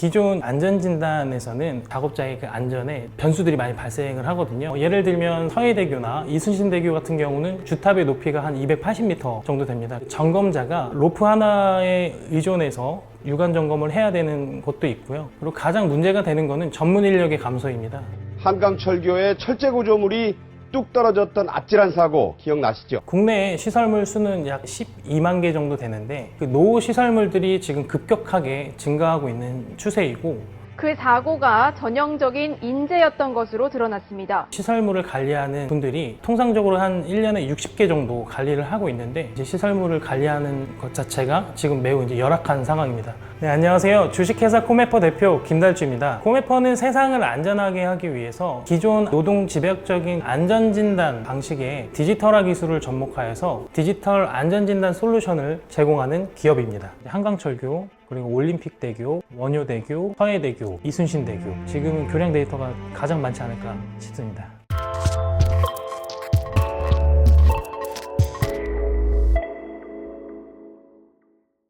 기존 안전진단에서는 작업자의 그 안전에 변수들이 많이 발생을 하거든요. 예를 들면 서해대교나 이순신대교 같은 경우는 주탑의 높이가 한 280m 정도 됩니다. 점검자가 로프 하나에 의존해서 유관 점검을 해야 되는 것도 있고요. 그리고 가장 문제가 되는 거는 전문 인력의 감소입니다. 한강철교의 철제 구조물이 뚝 떨어졌던 아찔한 사고 기억나시죠? 국내 시설물 수는 약 12만 개 정도 되는데 그 노후 시설물들이 지금 급격하게 증가하고 있는 추세이고 그 사고가 전형적인 인재였던 것으로 드러났습니다. 시설물을 관리하는 분들이 통상적으로 한 1년에 60개 정도 관리를 하고 있는데 이제 시설물을 관리하는 것 자체가 지금 매우 이제 열악한 상황입니다. 네, 안녕하세요. 주식회사 코메퍼 대표 김달주입니다. 코메퍼는 세상을 안전하게 하기 위해서 기존 노동 집약적인 안전진단 방식의 디지털화 기술을 접목하여서 디지털 안전진단 솔루션을 제공하는 기업입니다. 한강철교, 그리고 올림픽대교, 원효대교, 서해대교, 이순신대교. 지금은 교량 데이터가 가장 많지 않을까 싶습니다.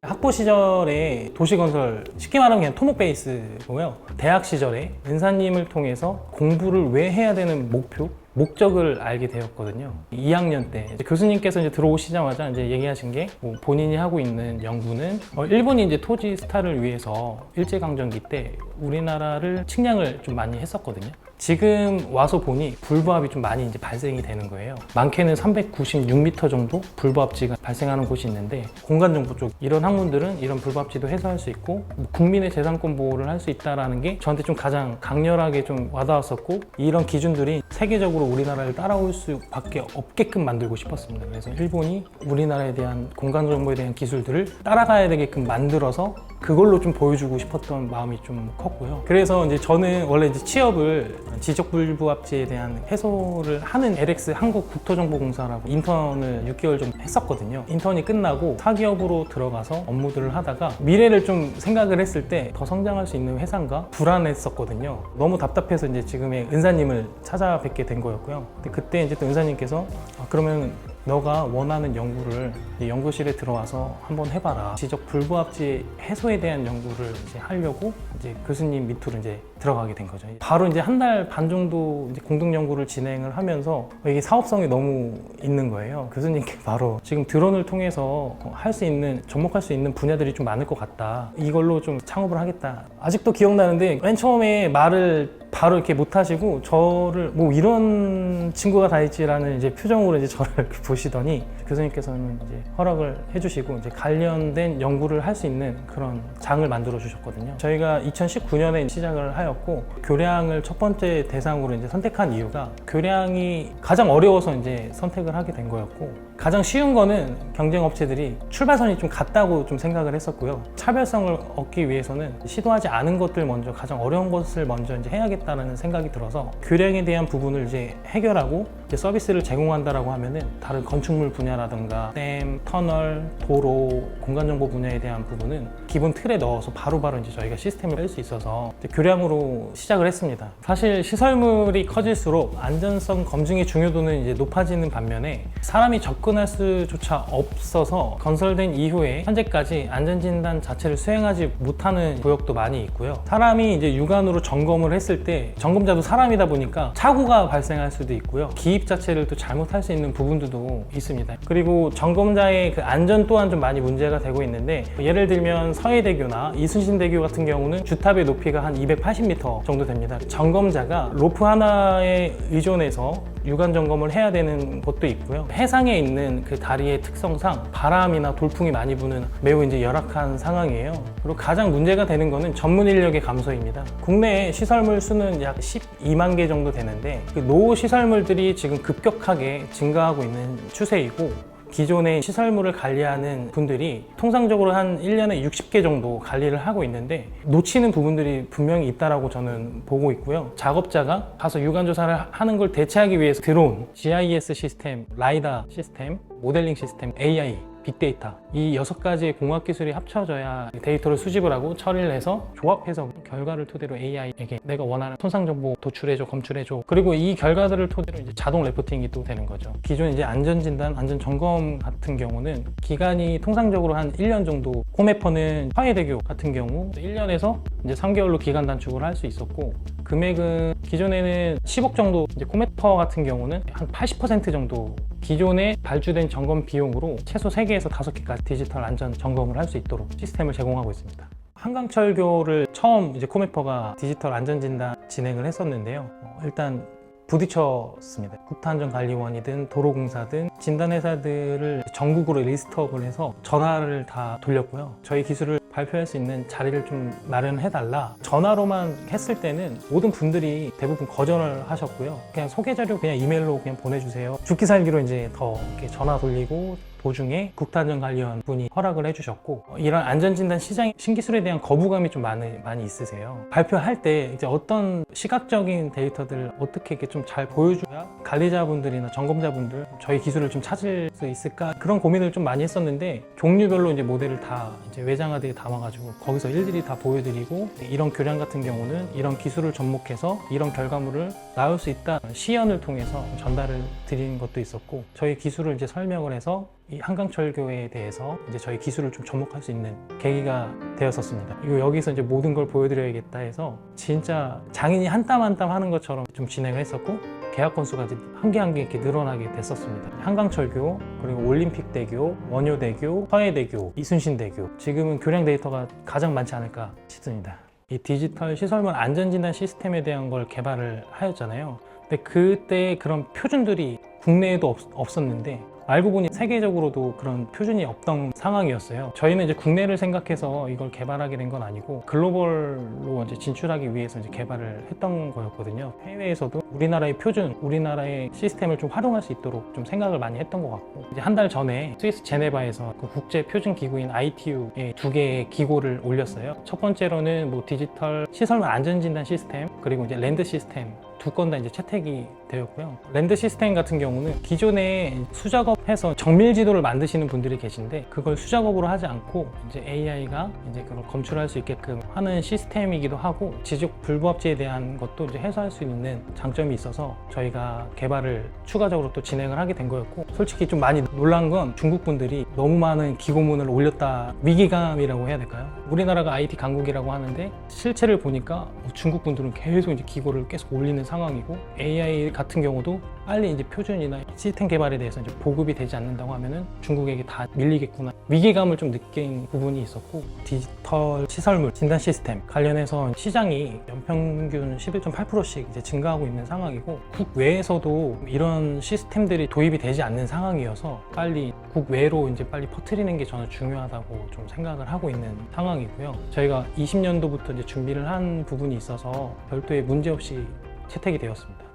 학부 시절에 도시건설 쉽게 말하면 그냥 토목 베이스고요. 대학 시절에 은사님을 통해서 공부를 왜 해야 되는 목표, 목적을 알게 되었거든요. 2학년 때 이제 교수님께서 이제 들어오시자마자 이제 얘기하신 게 뭐 본인이 하고 있는 연구는 어, 일본이 이제 토지 스타를 위해서 일제강점기 때 우리나라를 측량을 좀 많이 했었거든요. 지금 와서 보니 불부합이 좀 많이 이제 발생이 되는 거예요. 많게는 396m 정도 불부합지가 발생하는 곳이 있는데 공간정보 쪽 이런 학문들은 이런 불부합지도 해소할 수 있고 뭐 국민의 재산권 보호를 할 수 있다라는 게 저한테 좀 가장 강렬하게 좀 와닿았었고 이런 기준들이 세계적으로 우리나라를 따라올 수밖에 없게끔 만들고 싶었습니다. 그래서 일본이 우리나라에 대한 공간 정보에 대한 기술들을 따라가야 되게끔 만들어서 그걸로 좀 보여주고 싶었던 마음이 좀 컸고요. 그래서 이제 저는 원래 이제 취업을 지적 불부합지에 대한 해소를 하는 LX 한국국토정보공사라고 인턴을 6개월 좀 했었거든요. 인턴이 끝나고 사기업으로 들어가서 업무들을 하다가 미래를 좀 생각을 했을 때 더 성장할 수 있는 회사인가 불안했었거든요. 너무 답답해서 이제 지금의 은사님을 찾아뵙게 된 거였고요. 근데 그때 이제 또 은사님께서 아, 그러면 너가 원하는 연구를 이 연구실에 들어와서 한번 해봐라. 지적 불부합지 해소에 대한 연구를 이제 하려고 이제 교수님 밑으로 이제 들어가게 된 거죠. 바로 이제 한 달 반 정도 이제 공동 연구를 진행을 하면서 이게 사업성이 너무 있는 거예요. 교수님께 바로 지금 드론을 통해서 할 수 있는 접목할 수 있는 분야들이 좀 많을 것 같다. 이걸로 좀 창업을 하겠다. 아직도 기억나는데 맨 처음에 말을 바로 이렇게 못 하시고 저를 뭐 이런 친구가 다 있지라는 이제 표정으로 이제 저를 보시더니 교수님께서는 이제 허락을 해주시고 이제 관련된 연구를 할 수 있는 그런 장을 만들어 주셨거든요. 저희가 2019년에 시작을 하 였고 교량을 첫 번째 대상으로 이제 선택한 이유가 교량이 가장 어려워서 이제 선택을 하게 된 거였고 가장 쉬운 거는 경쟁 업체들이 출발선이 좀 같다고 좀 생각을 했었고요. 차별성을 얻기 위해서는 시도하지 않은 것들 먼저 가장 어려운 것을 먼저 이제 해야겠다는 생각이 들어서 교량에 대한 부분을 이제 해결하고 이제 서비스를 제공한다라고 하면은 다른 건축물 분야라든가 댐, 터널, 도로, 공간정보 분야에 대한 부분은 기본 틀에 넣어서 바로바로 이제 저희가 시스템을 뺄 수 있어서 교량으로 시작을 했습니다. 사실 시설물이 커질수록 안전성 검증의 중요도는 이제 높아지는 반면에 사람이 접근할 수조차 없어서 건설된 이후에 현재까지 안전진단 자체를 수행하지 못하는 구역도 많이 있고요. 사람이 이제 육안으로 점검을 했을 때 점검자도 사람이다 보니까 사고가 발생할 수도 있고요. 기입 자체를 또 잘못할 수 있는 부분들도 있습니다. 그리고 점검자의 그 안전 또한 좀 많이 문제가 되고 있는데 예를 들면 서해대교나 이순신대교 같은 경우는 주탑의 높이가 한 280m 정도 됩니다. 점검자가 로프 하나에 의존해서 유관 점검을 해야 되는 것도 있고요. 해상에 있는 그 다리의 특성상 바람이나 돌풍이 많이 부는 매우 이제 열악한 상황이에요. 그리고 가장 문제가 되는 거는 전문 인력의 감소입니다. 국내 시설물 수는 약 12만 개 정도 되는데 그 노후 시설물들이 지금 급격하게 증가하고 있는 추세이고 기존의 시설물을 관리하는 분들이 통상적으로 한 1년에 60개 정도 관리를 하고 있는데 놓치는 부분들이 분명히 있다라고 저는 보고 있고요. 작업자가 가서 유관 조사를 하는 걸 대체하기 위해서 들어온 GIS 시스템, 라이다 시스템, 모델링 시스템, AI 빅데이터 이 여섯 가지의 공학 기술이 합쳐져야 데이터를 수집을 하고 처리를 해서 조합해서 결과를 토대로 AI에게 내가 원하는 손상 정보 도출해줘, 검출해줘. 그리고 이 결과들을 토대로 이제 자동 레포팅이 또 되는 거죠. 기존 이제 안전 진단, 안전 점검 같은 경우는 기간이 통상적으로 한 1년 정도 코메퍼는 화해대교 같은 경우 1년에서 이제 3개월로 기간 단축을 할 수 있었고 금액은 기존에는 10억 정도 이제 코메퍼 같은 경우는 한 80% 정도 기존에 발주된 점검 비용으로 최소 3개에서 5개까지 디지털 안전 점검을 할 수 있도록 시스템을 제공하고 있습니다. 한강철교를 처음 이제 코메퍼가 디지털 안전진단 진행을 했었는데요. 어, 일단 부딪혔습니다. 국토안전관리원이든 도로공사든 진단회사들을 전국으로 리스트업을 해서 전화를 다 돌렸고요. 저희 기술을 발표할 수 있는 자리를 좀 마련해달라. 전화로만 했을 때는 모든 분들이 대부분 거절을 하셨고요. 그냥 소개 자료 그냥 이메일로 그냥 보내주세요. 죽기 살기로 이제 더 전화 돌리고 도중에 국토안전관리원 분이 허락을 해주셨고 어, 이런 안전진단 시장 신기술에 대한 거부감이 좀 많이, 많이 있으세요. 발표할 때 이제 어떤 시각적인 데이터들을 어떻게 이렇게 좀 잘 보여줘야 관리자분들이나 점검자분들 저희 기술을 좀 찾을 수 있을까 그런 고민을 좀 많이 했었는데 종류별로 이제 모델을 다 이제 외장하드에 담아가지고 거기서 일일이 다 보여드리고 이런 교량 같은 경우는 이런 기술을 접목해서 이런 결과물을 나올 수 있다 시연을 통해서 전달을 드리는 것도 있었고 저희 기술을 이제 설명을 해서 이 한강철교에 대해서 이제 저희 기술을 좀 접목할 수 있는 계기가 되었었습니다. 이거 여기서 이제 모든 걸 보여드려야겠다 해서 진짜 장인이 한 땀 한 땀 하는 것처럼 좀 진행을 했었고 계약 건수가 한 개 한 개 이렇게 늘어나게 됐었습니다. 한강철교, 그리고 올림픽대교, 원효대교, 서해대교, 이순신대교. 지금은 교량 데이터가 가장 많지 않을까 싶습니다. 이 디지털 시설물 안전진단 시스템에 대한 걸 개발을 하였잖아요. 근데 그때 그런 표준들이 국내에도 없, 없었는데 알고 보니 세계적으로도 그런 표준이 없던 상황이었어요. 저희는 이제 국내를 생각해서 이걸 개발하게 된 건 아니고 글로벌로 이제 진출하기 위해서 이제 개발을 했던 거였거든요. 해외에서도 우리나라의 표준, 우리나라의 시스템을 좀 활용할 수 있도록 좀 생각을 많이 했던 것 같고 이제 한 달 전에 스위스 제네바에서 그 국제 표준 기구인 ITU에 두 개의 기고를 올렸어요. 첫 번째로는 뭐 디지털 시설물 안전 진단 시스템 그리고 이제 랜드 시스템 두 건 다 이제 채택이 되었고요. 랜드 시스템 같은 경우는 기존에 수작업해서 정밀 지도를 만드시는 분들이 계신데 그걸 수작업으로 하지 않고 이제 AI가 이제 그걸 검출할 수 있게끔 하는 시스템이기도 하고 지적 불부합지에 대한 것도 이제 해소할 수 있는 장점이 있어서 저희가 개발을 추가적으로 또 진행을 하게 된 거였고 솔직히 좀 많이 놀란 건 중국 분들이 너무 많은 기고문을 올렸다 위기감이라고 해야 될까요? 우리나라가 IT 강국이라고 하는데 실체를 보니까 중국 분들은 계속 이제 기고를 계속 올리는 상황이고 AI 같은 경우도 빨리 이제 표준이나 시스템 개발에 대해서 이제 보급이 되지 않는다고 하면은 중국에게 다 밀리겠구나 위기감을 좀 느낀 부분이 있었고 디지털 시설물 진단 시스템 관련해서 시장이 연평균 11.8%씩 이제 증가하고 있는 상황이고 국외에서도 이런 시스템들이 도입이 되지 않는 상황이어서 빨리 국외로 이제 빨리 퍼뜨리는 게 저는 중요하다고 좀 생각을 하고 있는 상황이고요. 저희가 20년도부터 이제 준비를 한 부분이 있어서 별도의 문제 없이 채택이 되었습니다.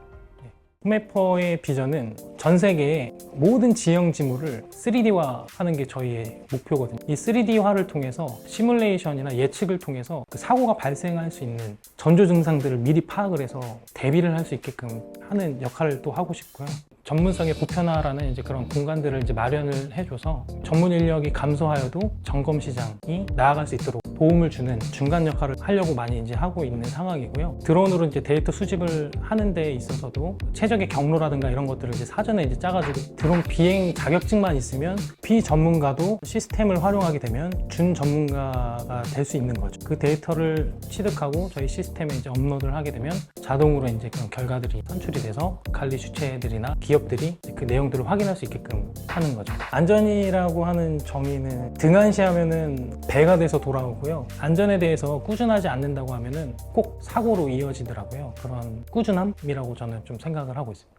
홈메퍼의 비전은 전 세계의 모든 지형 지물을 3D화 하는 게 저희의 목표거든요. 이 3D화를 통해서 시뮬레이션이나 예측을 통해서 그 사고가 발생할 수 있는 전조 증상들을 미리 파악을 해서 대비를 할 수 있게끔 하는 역할을 또 하고 싶고요. 전문성의 보편화라는 이제 그런 공간들을 이제 마련을 해줘서 전문 인력이 감소하여도 점검 시장이 나아갈 수 있도록 도움을 주는 중간 역할을 하려고 많이 이제 하고 있는 상황이고요. 드론으로 이제 데이터 수집을 하는 데 있어서도 최적의 경로라든가 이런 것들을 이제 사전에 이제 짜가지고 드론 비행 자격증만 있으면 비전문가도 시스템을 활용하게 되면 준 전문가가 될 수 있는 거죠. 그 데이터를 취득하고 저희 시스템에 이제 업로드를 하게 되면 자동으로 이제 그런 결과들이 선출이 돼서 관리 주체들이나 기업들이 그 내용들을 확인할 수 있게끔 하는 거죠. 안전이라고 하는 정의는 등한시하면은 배가 돼서 돌아오 고요. 안전에 대해서 꾸준하지 않는다고 하면은 꼭 사고로 이어지더라고요. 그런 꾸준함이라고 저는 좀 생각을 하고 있습니다.